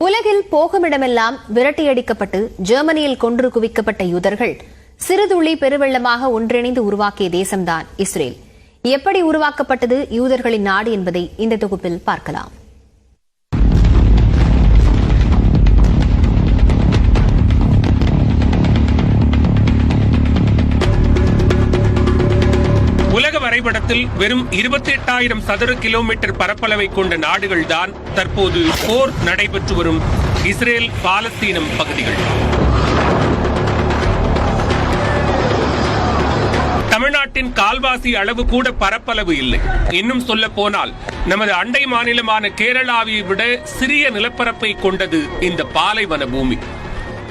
உலகில் போகுமிடமெல்லாம் விரட்டியடிக்கப்பட்டு ஜெர்மனியில் கொன்று குவிக்கப்பட்ட யூதர்கள் சிறுதுளி பெருவெள்ளமாக ஒன்றிணைந்து உருவாக்கிய தேசம்தான் இஸ்ரேல். எப்படி உருவாக்கப்பட்டது யூதர்களின் நாடு என்பதை இந்த தொகுப்பில் பார்க்கலாம். உலக வரைபடத்தில் வெறும் இருபத்தி எட்டாயிரம் சதுர கிலோமீட்டர் பரப்பளவை கொண்ட நாடுகள்தான் தற்போது போர் நடைபெற்று வரும் இஸ்ரேல் பாலஸ்தீனம் பகுதிகள். தமிழ்நாட்டின் கால்வாசி அளவு கூட பரப்பளவு இல்லை. இன்னும் சொல்ல போனால் நமது அண்டை மாநிலமான கேரளாவை விட சிறிய நிலப்பரப்பை கொண்டது இந்த பாலைவன பூமி.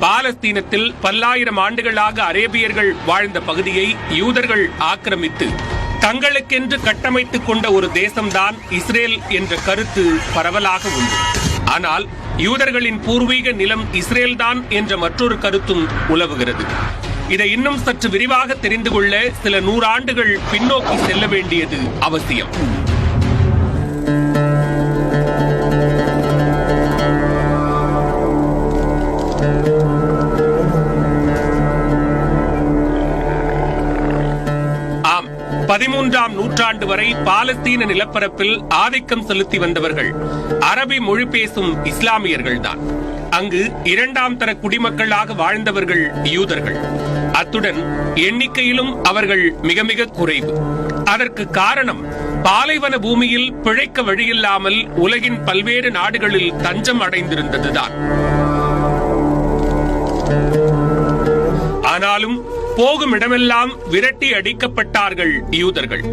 பாலஸ்தீனத்தில் பல்லாயிரம் ஆண்டுகளாக அரேபியர்கள் வாழ்ந்த பகுதியை யூதர்கள் ஆக்கிரமித்து தங்களுக்கென்று கட்டமைத்துக் கொண்ட ஒரு தேசம்தான் இஸ்ரேல் என்ற கருத்து பரவலாக உண்டு. ஆனால் யூதர்களின் பூர்வீக நிலம் இஸ்ரேல்தான் என்ற மற்றொரு கருத்தும் உலவுகிறது. இதை இன்னும் சற்று விரிவாக தெரிந்து கொள்ள சில நூறாண்டுகள் பின்னோக்கி செல்ல வேண்டியது அவசியம். பதிமூன்றாம் நூற்றாண்டு வரை பாலஸ்தீன நிலப்பரப்பில் ஆதிக்கம் செலுத்தி வந்தவர்கள். அரபி மொழி பேசும் இஸ்லாமியர்கள்தான். அங்கு இரண்டாம் தர குடிமக்களாக வாழ்ந்தவர்கள் யூதர்கள். அத்துடன் எண்ணிக்கையிலும் அவர்கள் மிக மிக குறைவு. அதற்கு காரணம் பாலைவன பூமியில் பிழைக்க வழியில்லாமல் உலகின் பல்வேறு நாடுகளில் தஞ்சம் அடைந்திருந்ததுதான். ஆனாலும் போகும் இடமெல்லாம் விரட்டி அடிக்கப்பட்டார்கள் யூதர்கள்.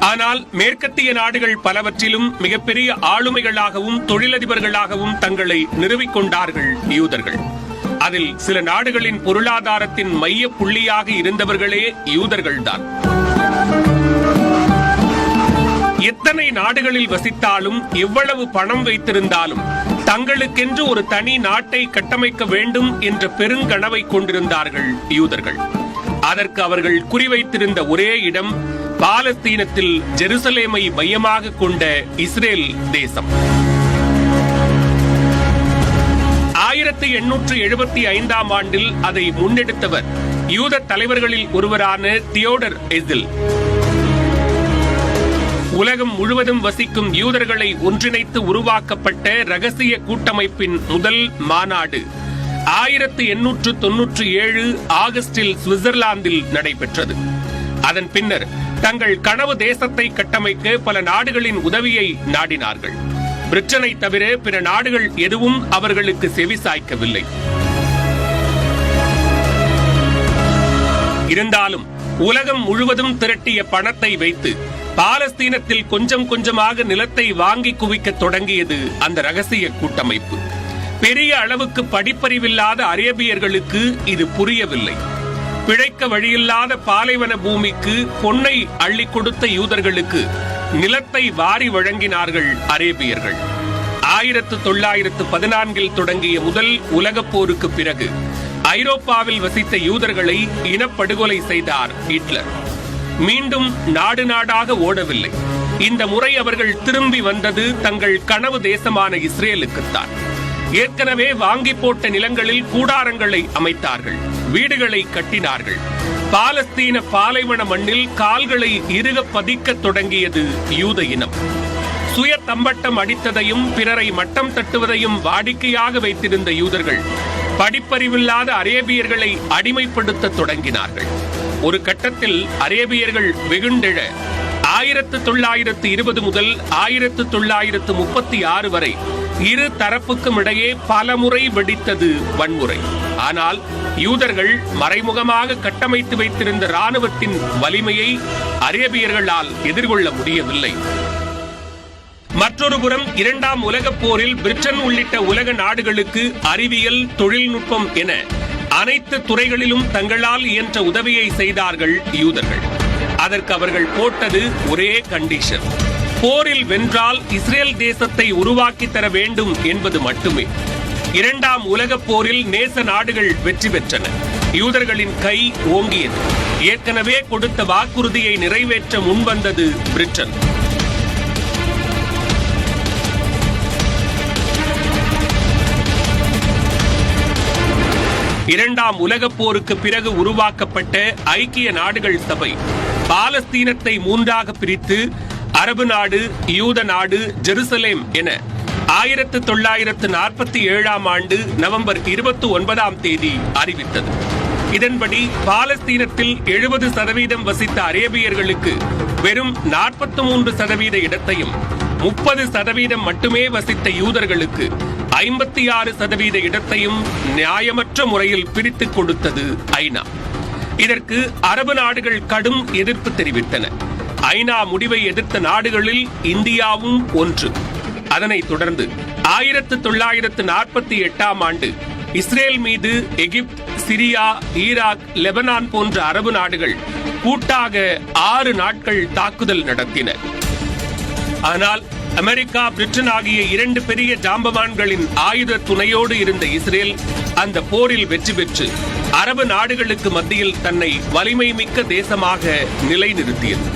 ஆனால் மேற்கத்திய நாடுகள் பலவற்றிலும் மிகப்பெரிய ஆளுமைகளாகவும் தொழிலதிபர்களாகவும் தங்களை நிறுவிக் கொண்டார்கள் யூதர்கள். அதில் சில நாடுகளின் பொருளாதாரத்தின் மைய புள்ளியாக இருந்தவர்களே யூதர்கள்தான். எத்தனை நாடுகளில் வசித்தாலும் எவ்வளவு பணம் வைத்திருந்தாலும் தங்களுக்கென்று ஒரு தனி நாட்டை கட்டமைக்க வேண்டும் என்ற பெருங்கனவை கொண்டிருந்தார்கள் யூதர்கள். அதற்கு அவர்கள் குறிவைத்திருந்த ஒரே இடம் பாலஸ்தீனத்தில் ஜெருசலேமை மையமாக கொண்ட இஸ்ரேல் தேசம். ஆயிரத்தி எண்ணூற்று எழுபத்தி ஐந்தாம் ஆண்டில் அதை முன்னெடுத்தவர் யூத தலைவர்களில் ஒருவரான தியோடர் எசில். உலகம் முழுவதும் வசிக்கும் யூதர்களை ஒன்றிணைத்து உருவாக்கப்பட்ட ரகசிய கூட்டமைப்பின் முதல் மாநாடு. ஆயிரத்து எண்ணூற்று தொன்னூற்று ஏழு ஆகஸ்டில் சுவிட்சர்லாந்தில் நடைபெற்றது. அதன் பின்னர் தங்கள் கனவு தேசத்தை கட்டமைக்க பல நாடுகளின் உதவியை நாடினார்கள். பிரிட்டனை தவிர பிற நாடுகள் எதுவும் அவர்களுக்கு செவிசாய்க்கவில்லை இருந்தாலும் உலகம் முழுவதும் திரட்டிய பணத்தை வைத்து பாலஸ்தீனத்தில் கொஞ்சம் கொஞ்சமாக நிலத்தை வாங்கி குவிக்க தொடங்கியது அந்த ரகசிய கூட்டமைப்பு. பெரிய அளவுக்கு படிப்பறிவில்லாத அரேபியர்களுக்கு இது புரியவில்லை. பிழைக்க வழியில்லாத பாலைவன பூமிக்கு பொன்னை அள்ளி கொடுத்த யூதர்களுக்கு நிலத்தை வாரி வழங்கினார்கள் அரேபியர்கள். ஆயிரத்து தொள்ளாயிரத்து பதினான்கில் தொடங்கிய முதல் உலகப் போருக்கு பிறகு ஐரோப்பாவில் வசித்த யூதர்களை இனப்படுகொலை செய்தார் ஹிட்லர். மீண்டும் நாடு நாடாக ஓடவில்லை. இந்த முறை அவர்கள் திரும்பி வந்தது தங்கள் கனவு தேசமான இஸ்ரேலுக்குத்தான். ஏற்கனவே வாங்கி போட்ட நிலங்களில் கூடாரங்களை அமைத்தார்கள் வீடுகளை கட்டினார்கள். பாலஸ்தீன பாலைவன மண்ணில் கால்களை இறுக பதிக்க தொடங்கியது யூத இனம். சுய தம்பட்டம் அடித்ததையும் பிறரை மட்டம் தட்டுவதையும் வாடிக்கையாக வைத்திருந்த யூதர்கள் படிப்பறிவில்லாத அரேபியர்களை அடிமைப்படுத்த தொடங்கினார்கள். ஒரு கட்டத்தில் அரேபியர்கள் வெகுண்டெழ ஆயிரத்து தொள்ளாயிரத்து இருபது முதல் ஆயிரத்து தொள்ளாயிரத்து முப்பத்தி ஆறு வரை இரு தரப்புக்கும் இடையே பல முறை வெடித்தது வன்முறை. ஆனால் யூதர்கள் மறைமுகமாக கட்டமைத்து வைத்திருந்த ராணுவத்தின் வலிமையை அரேபியர்களால் எதிர்கொள்ள முடியவில்லை. மற்றொரு புறம் இரண்டாம் உலகப் போரில் பிரிட்டன் உள்ளிட்ட உலக நாடுகளுக்கு அறிவியல் தொழில்நுட்பம் என அனைத்து துறைகளிலும் தங்களால் இயன்ற உதவியை செய்தார்கள் யூதர்கள். அதற்கு அவர்கள் போட்டது ஒரே கண்டிஷன் போரில் வென்றால் இஸ்ரேல் தேசத்தை உருவாக்கி தர வேண்டும் என்பது மட்டுமே. இரண்டாம் உலகப் போரில் நேச நாடுகள் வெற்றி பெற்றன. யூதர்களின் கை ஓங்கியது. ஏற்கனவே கொடுத்த வாக்குறுதியை நிறைவேற்ற முன்வந்தது பிரிட்டன். இரண்டாம் உலகப் போருக்கு பிறகு உருவாக்கப்பட்ட ஐக்கிய நாடுகள் சபை பாலஸ்தீனத்தை மூன்றாக பிரித்து அரபு நாடு யூத நாடு ஜெருசலேம் என ஆயிரத்து தொள்ளாயிரத்து நாற்பத்தி ஏழாம் ஆண்டு நவம்பர் இருபத்தி ஒன்பதாம் தேதி அறிவித்தது. இதன்படி பாலஸ்தீனத்தில் எழுபது சதவீதம் வசித்த அரேபியர்களுக்கு வெறும் நாற்பத்தி மூன்று சதவீத இடத்தையும் முப்பது சதவீதம் மட்டுமே வசித்த யூதர்களுக்கு ஐம்பத்தி ஆறு சதவீத இடத்தையும் நியாயமற்ற முறையில் பிரித்துக் கொடுத்தது ஐநா. இதற்கு அரபு நாடுகள் கடும் எதிர்ப்பு தெரிவித்தன. ஐநா முடிவை எதிர்த்த நாடுகளில் இந்தியாவும் ஒன்று. அதனைத் தொடர்ந்து ஆயிரத்து தொள்ளாயிரத்து நாற்பத்தி எட்டாம் ஆண்டு இஸ்ரேல் மீது எகிப்த் சிரியா ஈராக் லெபனான் போன்ற அரபு நாடுகள் கூட்டாக ஆறு நாட்கள் தாக்குதல் நடத்தின. ஆனால் அமெரிக்கா பிரிட்டன் ஆகிய இரண்டு பெரிய ஜாம்பவான்களின் ஆயுத துணையோடு இருந்த இஸ்ரேல் அந்த போரில் வெற்றி பெற்று அரபு நாடுகளுக்கு மத்தியில் தன்னை வலிமை மிக்க தேசமாக நிலைநிறுத்தியது.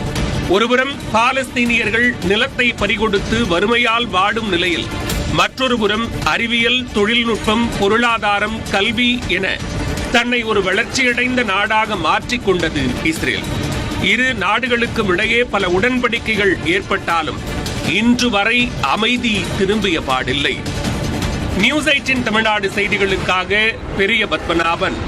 ஒருபுறம் பாலஸ்தீனியர்கள் நிலத்தை பறிகொடுத்து வறுமையால் வாடும் நிலையில் மற்றொரு புறம் அறிவியல் தொழில்நுட்பம் பொருளாதாரம் கல்வி என தன்னை ஒரு வளர்ச்சியடைந்த நாடாக மாற்றிக்கொண்டது இஸ்ரேல். இரு நாடுகளுக்கும் இடையே பல உடன்படிக்கைகள் ஏற்பட்டாலும் இன்று வரை அமைதி திரும்பிய பாடில்லை. நியூஸ் எயிட்டின் தமிழ்நாடு செய்திகளுக்காக பெரிய பத்மநாபன்.